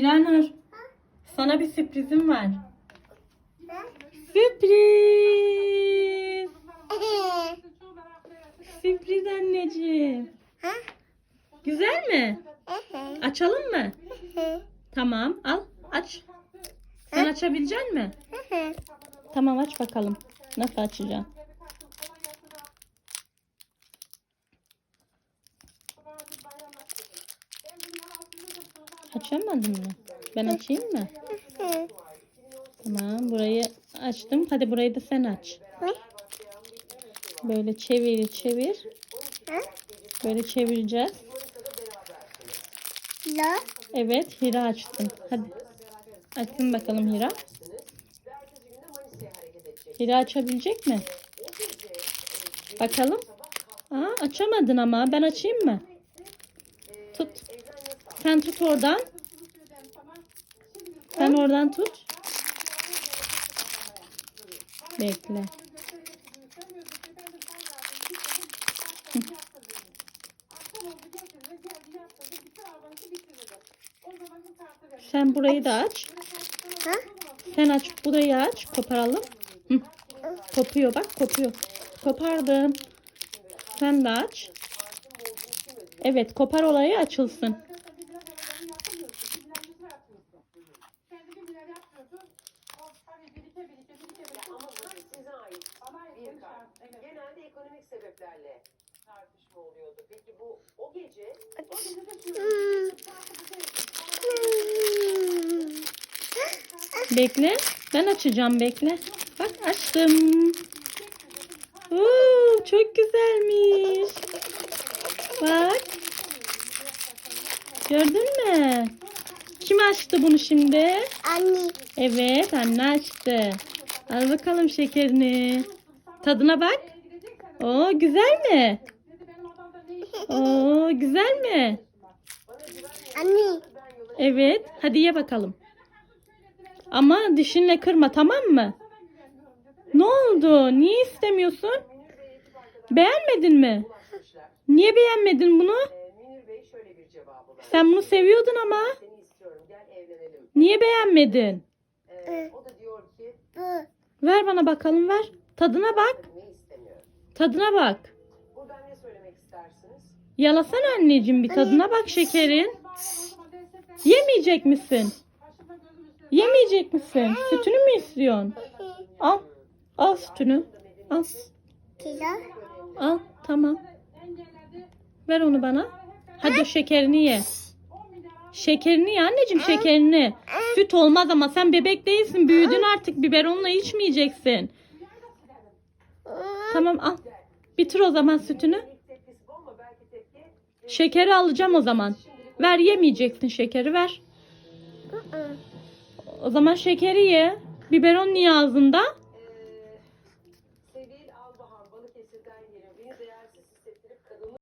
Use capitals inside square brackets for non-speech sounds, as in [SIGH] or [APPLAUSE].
Hiranur. Sana bir sürprizim var. Sürpriz. [LAUGHS] Sürpriz anneciğim. Güzel mi? Açalım mı? Tamam al aç. Sen açabilecek mi? Tamam aç bakalım. Nasıl açacaksın? Açamadın mı? Ben açayım mı? Tamam burayı açtım. Hadi burayı da sen aç. Böyle çevir çevir. Böyle çevireceğiz. La. Evet Hira açtım. Hadi. Açsın bakalım Hira. Hira açabilecek mi? Bakalım. Aa, açamadın ama. Ben açayım mı? Tut. Sen tut oradan. Sen oradan tut. Bekle. Sen burayı da aç. Ha? Sen aç burayı aç. Koparalım. Hı. Kopuyor bak kopuyor. Kopardım. Sen de aç. Evet kopar olayı açılsın. Ama bu size ait kart. Genelde ekonomik sebeplerle tartışma oluyordu. Peki bu o gece Bekle. Ben açacağım bekle. Bak açtım. Oo, çok güzelmiş. Bak. Gördün mü? Kim açtı bunu şimdi? Anne. Evet anne açtı. Al bakalım şekerini. Tadına bak. Oo güzel mi? Oo güzel mi? Anne. Evet. Hadi ye bakalım. Ama dişinle kırma tamam mı? Ne oldu? Niye istemiyorsun? Beğenmedin mi? Niye beğenmedin bunu? Sen bunu seviyordun ama. Niye beğenmedin? Ee. Ver bana bakalım ver. Tadına bak. Tadına bak. Buradan ne söylemek istersiniz? Yalasana anneciğim bir tadına bak şekerin. Yemeyecek misin? Yemeyecek misin? Sütünü mü istiyorsun? Al. Al sütünü. Al. Al. Tamam. Ver onu bana. Hadi şekerini ye. Şekerini ye anneciğim şekerini. Süt olmaz ama sen bebek değilsin. Büyüdün artık biberonla içmeyeceksin. Tamam al. Bitir o zaman sütünü. Şekeri alacağım o zaman. Ver yemeyeceksin şekeri ver. O zaman şekeri ye. Biberon niye ağzında?